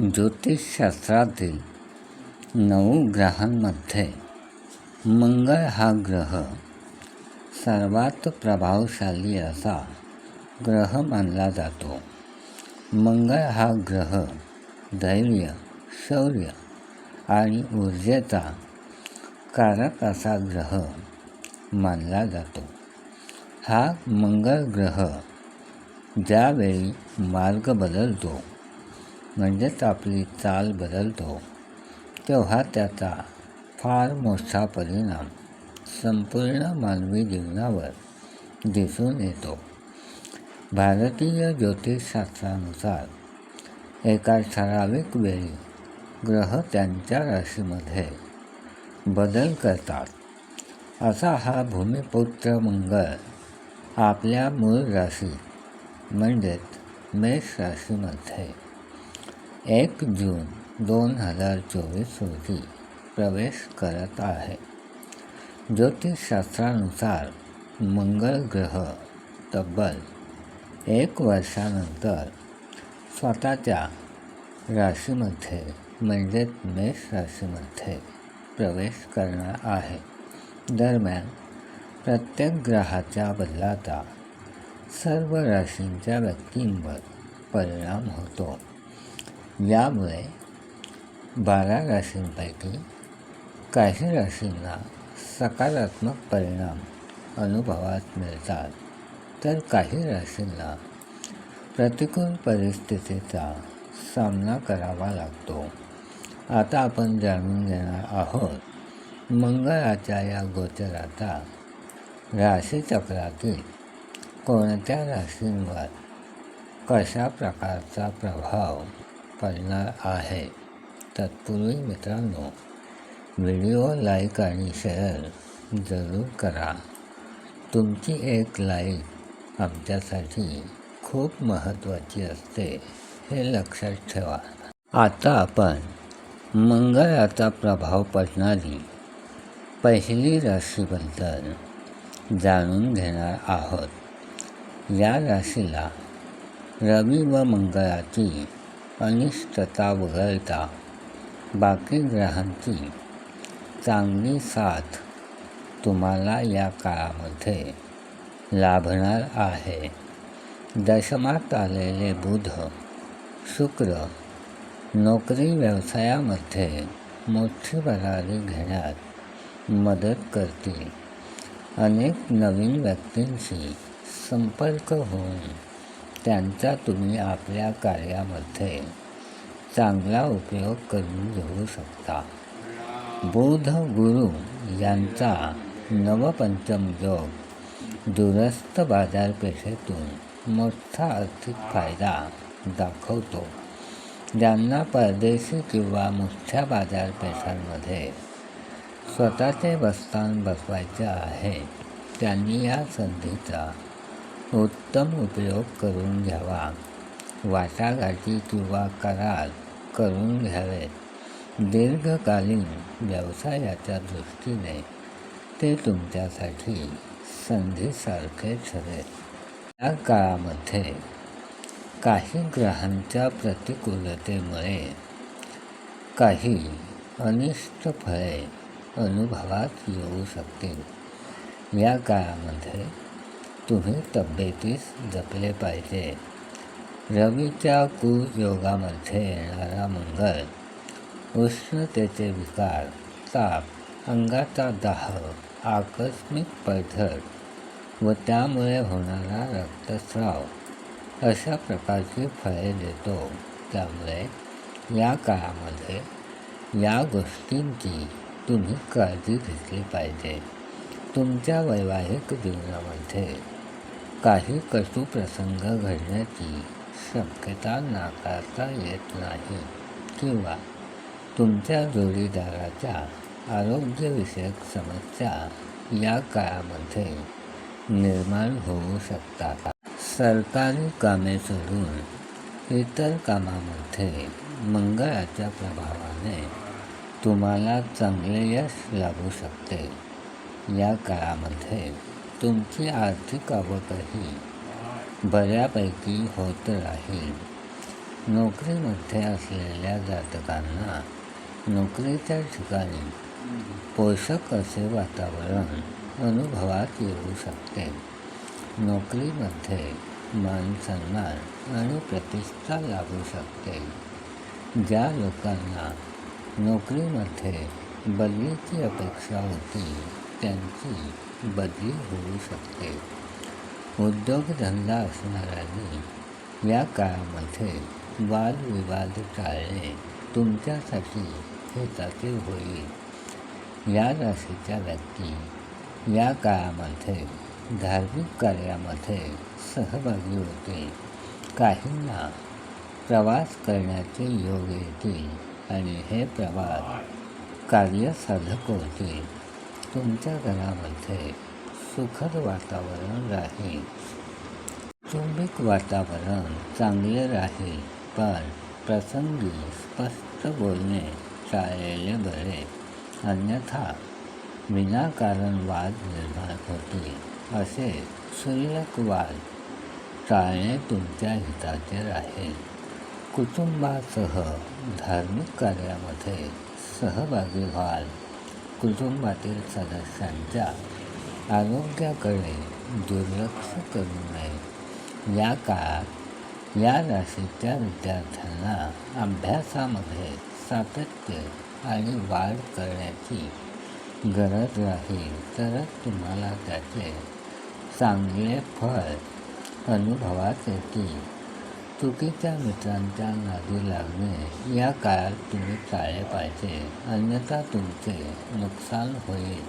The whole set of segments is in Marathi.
ज्योतिषशास्त्रातील नऊ ग्रहांमध्ये मंगळ हा ग्रह सर्वात प्रभावशाली असा ग्रह मानला जातो. मंगळ हा ग्रह धैर्य शौर्य आणि ऊर्जेचा कारक असा ग्रह मानला जातो. हा मंगळ ग्रह ज्यावेळी मार्ग बदलतो म्हणजेच आपली चाल बदलतो तेव्हा त्याचा फार मोठा परिणाम संपूर्ण मानवी जीवनावर दिसून येतो. भारतीय ज्योतिषशास्त्रानुसार एका ठराविक वेळी ग्रह त्यांच्या राशीमध्ये बदल करतात. असा हा भूमिपुत्र मंगळ आपल्या मूळ राशी म्हणजेच मेष राशीमध्ये एक जून दोन हज़ार चोवीस रोजी प्रवेश करत आहे. ज्योतिषशास्त्रानुसार मंगळ ग्रह तब्बल एक वर्षानंतर स्वतःच्या राशीमध्ये, म्हणजेच मेष राशीमध्ये प्रवेश करणार आहे. दरम्यान, प्रत्येक ग्रहाच्या बदलाचा सर्व राशींच्या व्यक्तींवर परिणाम होतो. यामुळे बारा राशींपैकी काही राशींना सकारात्मक परिणाम अनुभवात मिळतात. तर काही राशींना प्रतिकूल परिस्थितीचा सामना करावा लागतो. आता आपण जाणून घेणार आहोत मंगळाच्या या गोचराचा राशीचक्रातील कोणत्या राशींवर कशा प्रकारचा प्रभाव पडणार आहे. तत्पूर्वी मित्रांनो व्हिडिओ लाईक आणि शेअर जरूर करा. तुमची एक लाईक आमच्यासाठी खूप महत्त्वाची असते हे लक्षात ठेवा. आता आपण मंगळाचा प्रभाव पडणारी पहिली राशीबद्दल जाणून घेणार आहोत. या राशीला रवी व मंगळाची अनिष्टता वगळता बाकी ग्रहांची चांगली साथ तुम्हाला या काळामध्ये लाभणार आहे. दशमात आलेले बुध शुक्र नोकरी व्यवसायामध्ये मोठी भरारी घेण्यात मदत करतील. अनेक नवीन व्यक्तींशी संपर्क होऊन त्यांचा तुम्ही आपल्या कार्यामध्ये चांगला उपयोग करून घेऊ शकता. बुध गुरु यांचा नवपंचम योग दूरस्थ बाजारपेठेतून मोठा आर्थिक फायदा दाखवतो. ज्यांना परदेशी किंवा मोठ्या बाजारपेठांमध्ये स्वतःचे बस्तान बसवायचे आहे त्यांनी या संधीचा उत्तम उपयोग करून घ्यावा. वाटाघाटी किंवा करार करून घ्यावेत दीर्घकालीन व्यवसायाच्या दृष्टीने ते तुमच्यासाठी संधीसारखे ठरेल. या काळामध्ये काही ग्रहांच्या प्रतिकूलतेमुळे काही अनिष्ट फळे अनुभवात येऊ शकतील. या काळामध्ये तुम्ही तब्येतीस जपले पाहिजे. रवीच्या कुयोगामध्ये येणारा मंगळ उष्णतेचे विकार ताप अंगाचा दाह आकस्मिक पडझड व त्यामुळे होणारा रक्तस्राव अशा प्रकारची फळे देतो. त्यामुळे या काळामध्ये या गोष्टींची तुम्ही काळजी घेतली पाहिजे. तुमच्या वैवाहिक जीवनामध्ये काही कटुप्रसंग घडण्याची शक्यता नाकारता येत नाही. किंवा तुमच्या जोडीदाराच्या आरोग्यविषयक समस्या या काळामध्ये निर्माण होऊ शकतात. सरकारी कामे सोडून इतर कामामध्ये मंगळाच्या प्रभावाने तुम्हाला चांगले यश लागू शकते. या काळामध्ये तुमची आर्थिक आवकही बऱ्यापैकी होत राहील नोकरीमध्ये असलेल्या जातकांना नोकरीच्या ठिकाणी पोषक असे वातावरण अनुभवात येऊ शकते. नोकरीमध्ये मान सन्मान आणि प्रतिष्ठा लागू शकते. ज्या लोकांना नोकरीमध्ये बदलीची अपेक्षा होती त्यांची बदली होऊ शकते. उद्योगधंदा असणाऱ्यांनी या काळामध्ये वादविवाद टाळणे तुमच्यासाठी हिताचे होईल. या राशीच्या व्यक्ती या काळामध्ये धार्मिक कार्यामध्ये सहभागी होतील काहींना प्रवास करण्याचे योग येतील आणि हे प्रवास कार्यसाधक होतील तुमच्या घरामध्ये सुखद वातावरण राहील. कुटुंबिक वातावरण चांगले राहील पण प्रसंगी स्पष्ट बोलणे टाळलेले बरे अन्यथा विनाकारण वाद निर्माण होतील असे क्षुल्लक वाद टाळणे तुमच्या हिताचे राहील. कुटुंबासह धार्मिक कार्यामध्ये सहभागी व्हाल. कुटुंबातील सदस्यांच्या आरोग्याकडे दुर्लक्ष करू नये. या काळात या राशीच्या विद्यार्थ्यांना अभ्यासामध्ये सातत्य आणि वाढ करण्याची गरज राहील तरच तुम्हाला त्याचे चांगले फळ अनुभवात येतील. चुकीच्या मित्रांच्या नादी लागणे या काळात तुम्ही टाळले पाहिजे. अन्यथा तुमचे नुकसान होईल.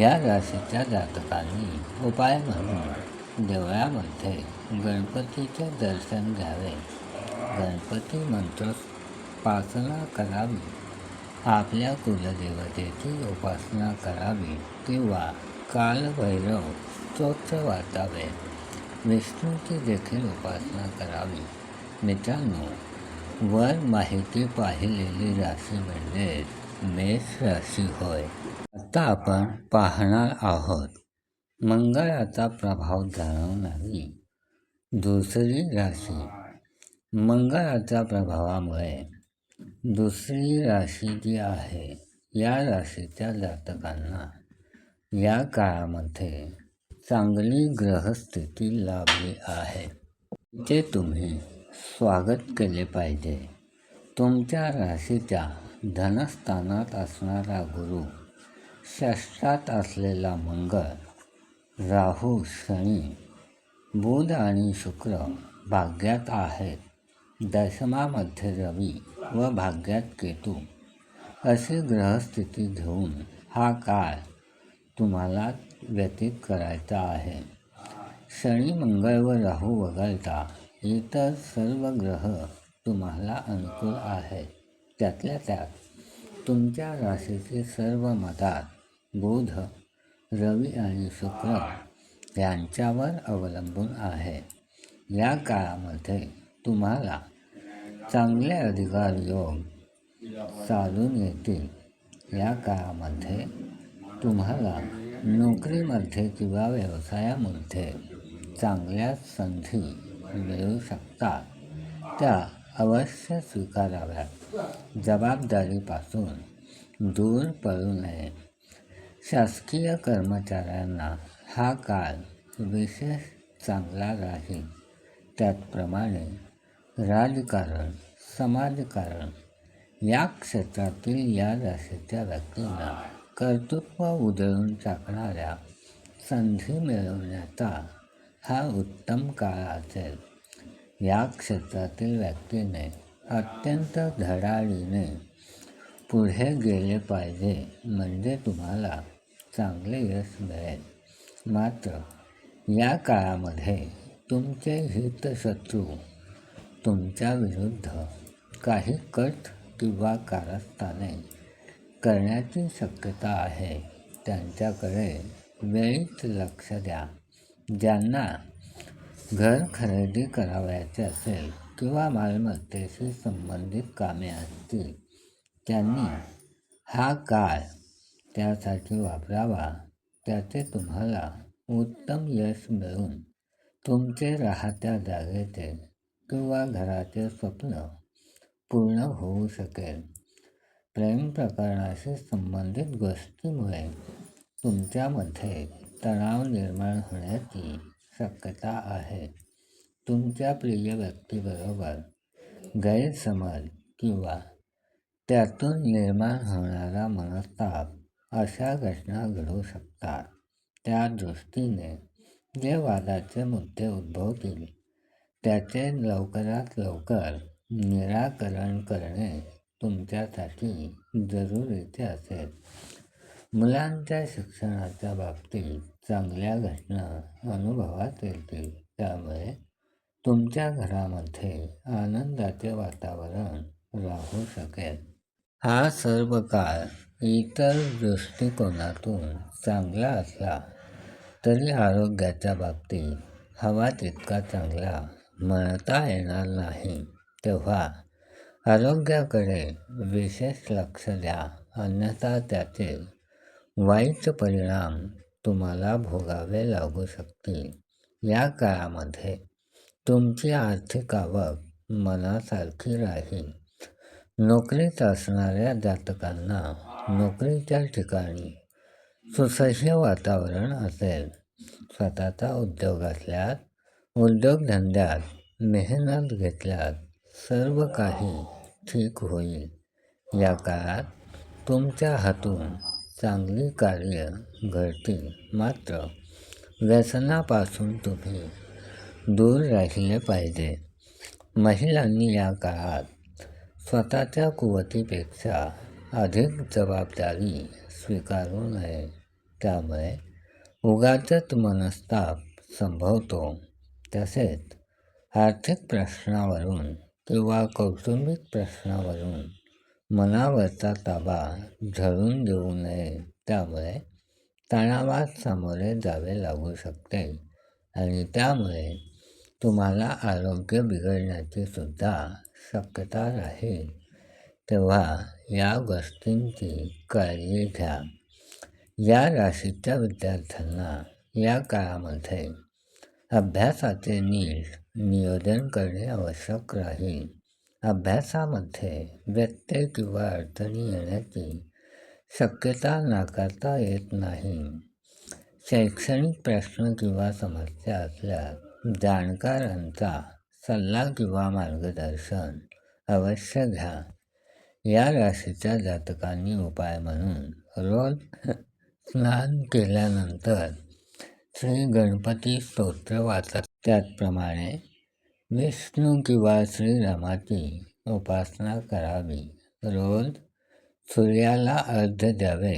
या राशीच्या जातकांनी उपाय म्हणून देवळामध्ये गणपतीचे दर्शन घ्यावे. गणपती मंत्रोपासना करावी. आपल्या कुलदेवतेची उपासना करावी किंवा कालभैरव स्तोत्र वाचावे. विष्णूची देखील उपासना करावी. मित्रांनो वर माहिती पाहिलेली राशी म्हणजेच मेष राशी होय. आता आपण पाहणार आहोत मंगळाचा प्रभाव जाणवणारी दुसरी राशी. मंगळाच्या प्रभावामुळे दुसरी राशी जी आहे या राशीच्या जातकांना या काळामध्ये चांगली ग्रहस्थिती लाभली आहे. ते तुम्ही स्वागत केले पाहिजे. तुमच्या राशीच्या धनस्थानात असणारा गुरु षष्ठात असलेला मंगळ राहू शनी बुध आणि शुक्र भाग्यात आहेत. दशमामध्ये रवी व भाग्यात केतू. अशी ग्रहस्थिती घेऊन हा काळ तुम्हाला व्यतीत करायचा आहे. शनी मंगळ व राहू वगळता इतर सर्व ग्रह तुम्हाला अनुकूल आहेत त्यातल्या त्यात तुमच्या राशीचे सर्व मतात बुध रवी आणि शुक्र यांच्यावर अवलंबून आहे. या काळामध्ये तुम्हाला चांगले अधिकार योग चालून येतील. या काळामध्ये तुम्हाला नोकरीमध्ये किंवा व्यवसायामध्ये चांगल्या संधी मिळू शकतात. त्या अवश्य स्वीकाराव्यात. जबाबदारीपासून दूर पडू नये. शासकीय कर्मचाऱ्यांना हा काळ विशेष चांगला राहील. त्याचप्रमाणे राजकारण समाजकारण या क्षेत्रातील या राशीच्या व्यक्तींना कर्तृत्व उधळून टाकणाऱ्या संधी मिळवण्याचा हा उत्तम काळ असेल. या क्षेत्रातील व्यक्तीने अत्यंत धडाडीने पुढे गेले पाहिजे म्हणजे तुम्हाला चांगले यश मिळेल. मात्र या काळामध्ये तुमचे हितशत्रू तुमच्या विरुद्ध काही कट किंवा कारस्थाने करण्याची शक्यता आहे. त्यांच्याकडे वेळीच लक्ष द्या. ज्यांना घर खरेदी करावयाचे असेल किंवा मालमत्तेशी संबंधित कामे असतील त्यांनी हा काळ त्यासाठी वापरावा. त्याचे तुम्हाला उत्तम यश मिळून तुमचे राहत्या जागेचे किंवा घराचे स्वप्न पूर्ण होऊ शकेल. प्रेम प्रकरणाशी संबंधित गोष्टीमुळे तुमच्यामध्ये तणाव निर्माण होण्याची शक्यता आहे. तुमच्या प्रिय व्यक्तीबरोबर गैरसमज किंवा त्यातून निर्माण होणारा मनस्ताप अशा घटना घडू शकतात. त्या दृष्टीने जे वादाचे मुद्दे उद्भवतील त्याचे लवकरात लवकर निराकरण करणे तुमच्यासाठी जरुरीचे असेल. मुलांच्या शिक्षणाच्या बाबतीत चांगल्या घटना अनुभवात येतील. त्यामुळे तुमच्या घरामध्ये आनंदाचे वातावरण राहू शकेल. हा सर्व काळ इतर दृष्टिकोनातून चांगला असला तरी आरोग्याच्या बाबतीत हवा तितका चांगला म्हणता येणार नाही. तेव्हा आरोग्याकडे विशेष लक्ष द्या अन्यथा त्यातील वाईट परिणाम तुम्हाला भोगावे लागू शकतील. या काळामध्ये तुमची आर्थिक आवक मनासारखी राहील. नोकरीत असणाऱ्या जातकांना नोकरीच्या ठिकाणी सुसह्य वातावरण असेल. स्वतःचा उद्योग असल्यास उद्योगधंद्यात मेहनत घेतल्यास सर्व काही ठीक होईल. या काळात तुमच्या हातून चांगली कार्य घडतील. मात्र व्यसनापासून तुम्ही दूर राहिले पाहिजे. महिलांनी या काळात स्वतःच्या कुवतीपेक्षा अधिक जबाबदारी स्वीकारू नये. त्यामुळे उगाचच मनस्ताप संभवतो. तसेच आर्थिक प्रश्नावरून किंवा कौटुंबिक प्रश्नावरून मनावरचा ताबा झळून देऊ नये. त्यामुळे तणावात सामोरे जावे लागू शकते आणि त्यामुळे तुम्हाला आरोग्य बिघडण्याची सुद्धा शक्यता राहील. तेव्हा या गोष्टींची काळजी घ्या. या राशीच्या विद्यार्थ्यांना या काळामध्ये अभ्यासाचे नीट नियोजन करणे आवश्यक राहील. अभ्यासामध्ये व्यत्यय किंवा अडचणी येण्याची शक्यता नाकारता येत नाही. शैक्षणिक प्रश्न किंवा समस्या असल्यास जाणकारांचा सल्ला किंवा मार्गदर्शन अवश्य घ्या. या राशीच्या जातकांनी उपाय म्हणून रोज स्नान केल्यानंतर श्री गणपती स्तोत्र वाचत त्याचप्रमाणे विष्णू किंवा श्रीरामाची उपासना करावी. रोज सूर्याला अर्ध्य द्यावे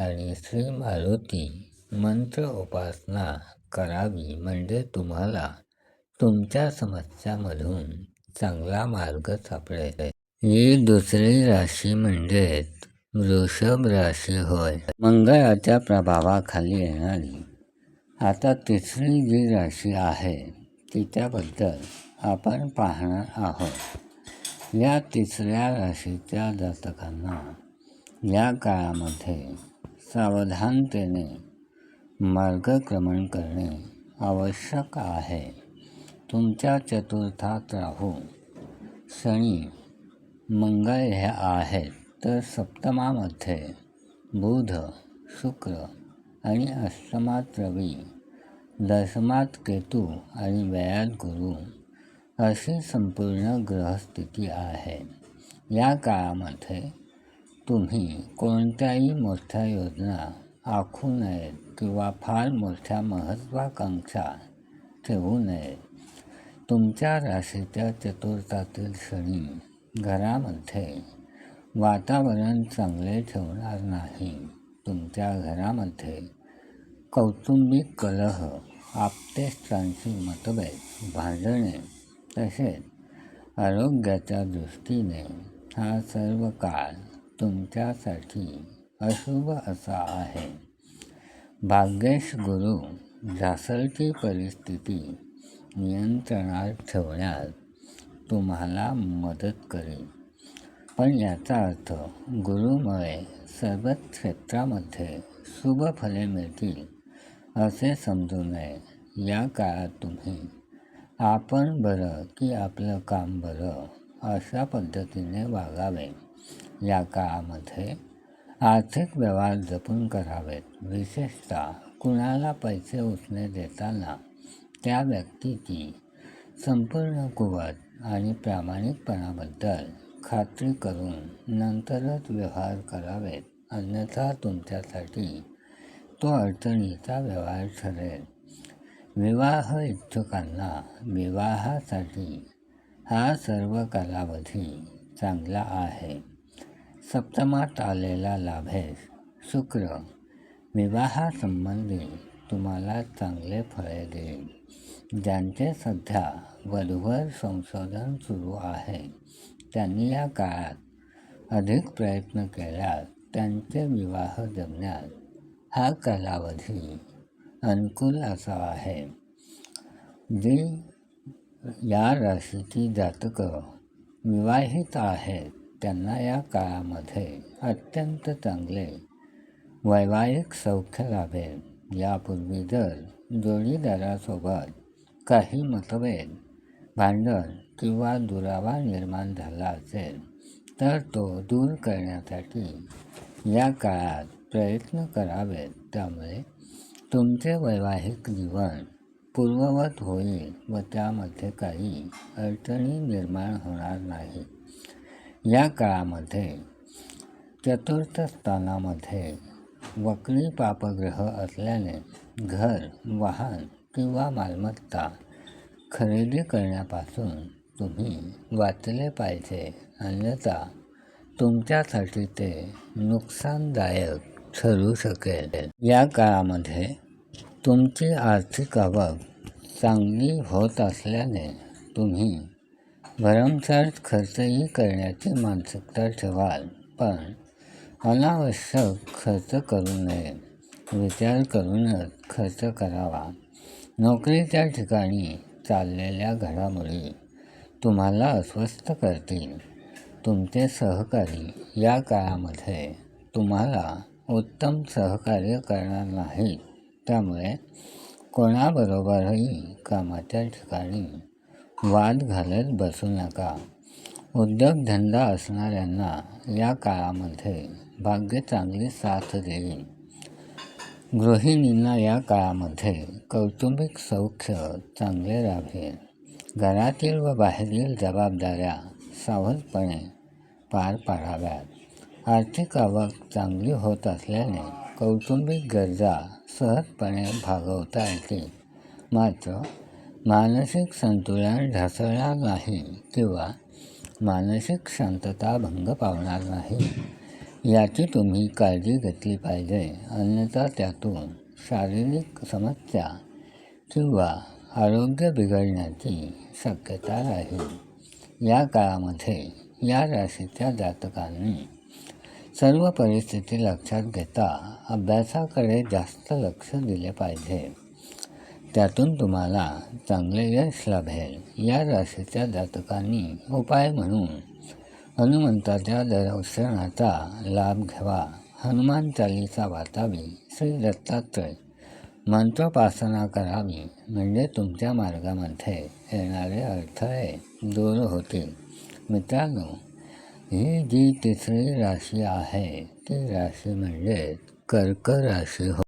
आणि श्री मारुती मंत्र उपासना करावी म्हणजे तुम्हाला तुमच्या समस्यामधून चांगला मार्ग सापडेल. ही दुसरी राशी म्हणजेच वृषभ राशी होय. मंगळाच्या प्रभावाखाली येणारी आता तिसरी जी राशी आहे तिच्याबद्दल आपण पाहणार आहोत. या तिसऱ्या राशीच्या जातकांना या काळामध्ये सावधानतेने मार्गक्रमण करणे आवश्यक आहे. तुमच्या चतुर्थात राहू शनी मंगळ ह्या आहेत तर सप्तमामध्ये बुध शुक्र आणि अष्टमात रवी. दशमात केतू आणि व्ययात गुरु. अशी संपूर्ण ग्रहस्थिती आहे. या काळामध्ये तुम्ही कोणत्याही मोठ्या योजना आखू नयेत किंवा फार मोठ्या महत्त्वाकांक्षा ठेवू नयेत. तुमच्या राशीच्या चतुर्थातील शनी घरामध्ये वातावरण चांगले ठेवणार नाही. तुमच्या घरामध्ये कौटुंबिक कलह आपतेष्टांशी मतभेद भांडणे तसेच आरोग्याच्या दृष्टीने हा सर्व काळ तुमच्यासाठी अशुभ असा आहे. भाग्येश गुरु झासलची परिस्थिती नियंत्रणात ठेवण्यात तुम्हाला मदत करेल. पण याचा अर्थ गुरुमुळे सर्वच क्षेत्रामध्ये शुभ फले मिळतील. असे समजू नये. या काळात तुम्ही आपण बरं की आपलं काम बरं अशा पद्धतीने वागावे. या काळामध्ये आर्थिक व्यवहार जपून करावेत. विशेषतः कुणाला पैसे उसने देताना त्या व्यक्तीची संपूर्ण कुवत आणि प्रामाणिकपणाबद्दल खात्री करून नंतरच व्यवहार करावेत. अन्यथा तुमच्यासाठी तो अडचणीचा व्यवहार ठरेल विवाह इच्छुकांना विवाहासाठी हा सर्व कालावधी चांगला आहे. सप्तमात आलेला लाभेश शुक्र विवाहासंबंधी तुम्हाला चांगले फळे देईल. ज्यांचे सध्या वधूवर संशोधन सुरू आहे त्यांनी या काळात अधिक प्रयत्न केल्यास त्यांचे विवाह जमण्यास हा कालावधी अनुकूल असा आहे. जी या राशीची जातकं विवाहित आहेत त्यांना या काळामध्ये अत्यंत चांगले वैवाहिक सौख्य लाभेल. यापूर्वी जर जोडीदारासोबत काही मतभेद भांडण किंवा दुरावा निर्माण झाला असेल तर तो दूर करण्यासाठी या काळात प्रयत्न करावेत त्यामुळे तुमचे वैवाहिक जीवन पूर्ववत होईल व त्यामध्ये काही अडचणी निर्माण होणार नाही. या काळामध्ये चतुर्थ स्थानामध्ये वक्री पापग्रह असल्याने घर वाहन किंवा मालमत्ता खरेदी करण्यापासून तुम्ही वाचले पाहिजे. अन्यथा तुमच्यासाठी ते नुकसानदायक ठरू शकेल. या काळामध्ये तुमची आर्थिक आवक चांगली होत असल्याने तुम्ही भरमसाठ खर्चही करण्याची मानसिकता ठेवाल पण अनावश्यक खर्च करू नये. विचार करूनच खर्च करावा. नोकरीच्या ठिकाणी चाललेल्या घडामोडी तुम्हाला अस्वस्थ करतील. तुमचे सहकारी या काळामध्ये तुम्हाला उत्तम सहकार्य करणार नाही. त्यामुळे कोणाबरोबरही कामाच्या ठिकाणी वाद घालत बसू नका. उद्योगधंदा असणाऱ्यांना या काळामध्ये भाग्य चांगली साथ देईल. गृहिणींना या काळामध्ये कौटुंबिक सौख्य चांगले राहील. घरातील व बाहेरील जबाबदाऱ्या सावधपणे पार पाडाव्यात. आर्थिक आवक चांगली होत असल्याने कौटुंबिक गरजा सहजपणे भागवता येतील मात्र मानसिक संतुलन ढासळणार नाही किंवा मानसिक शांतता भंग पावणार नाही. याची तुम्ही काळजी घेतली पाहिजे. अन्यथा त्यातून शारीरिक समस्या किंवा आरोग्य बिघडण्याची शक्यता राहील. या काळामध्ये या राशीच्या जातकांनी सर्व परिस्थिती लक्षात घेता अभ्यासाकडे जास्त लक्ष दिले पाहिजे. त्यातून तुम्हाला चांगले यश लाभेल. या राशीच्या जातकांनी उपाय म्हणून हनुमंताच्या दर्शनाचा लाभ घ्यावा. हनुमान चालीसा वाचावी. श्री दत्तात्रय मंत्रोपासना करावी. म्हणजे तुमच्या मार्गामध्ये येणारे अडथळे दूर होतील. मित्रांनो ही जी तिसरी राशी आहे ती राशी म्हणजे कर्क राशी हो